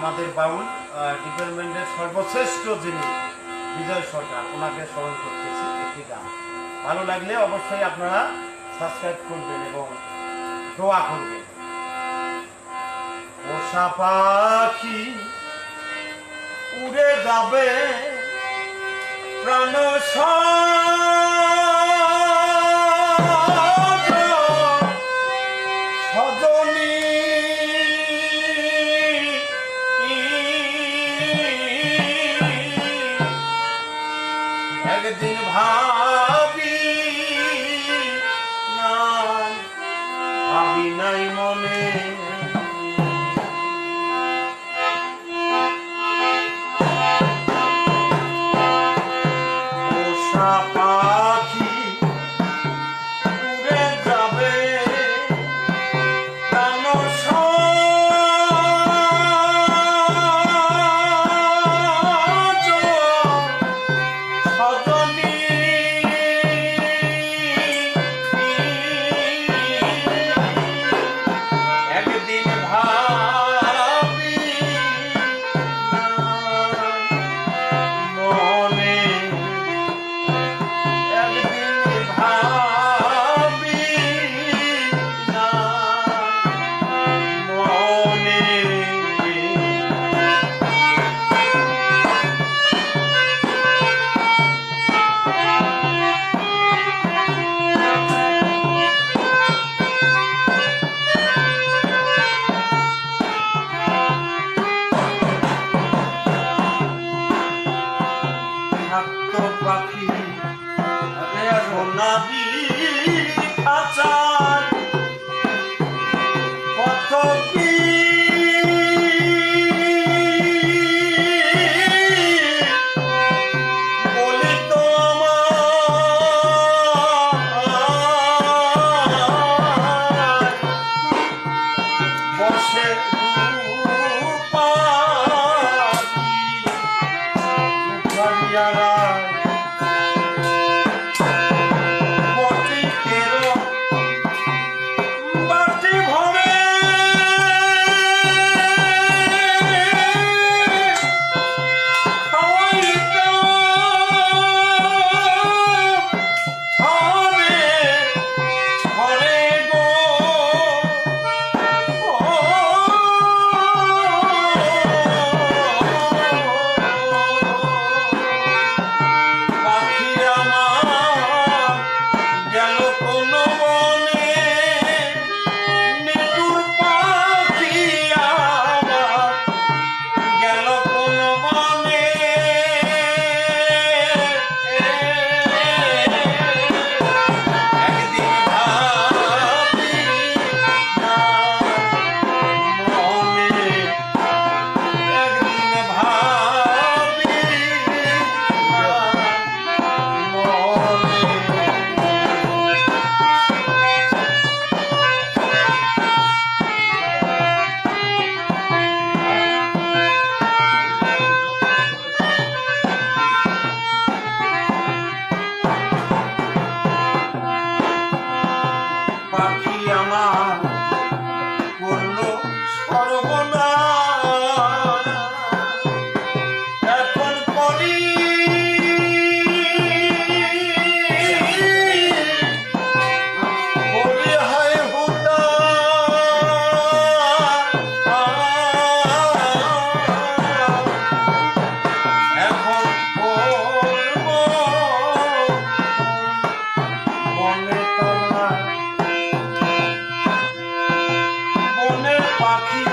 আমাদের বাউল ডিপার্টমেন্টের সর্বশ্রেষ্ঠ যিনি বিজয় সরকার, ওনাকে স্মরণ করতেছি একটি গান। ভালো লাগলে অবশ্যই আপনারা সাবস্ক্রাইব করবেন এবং দোয়া করবেন। পোষা পাখি উড়ে যাবে, প্রাণ একদিন ভাবি নাই ভাবি নাই মনে। rocky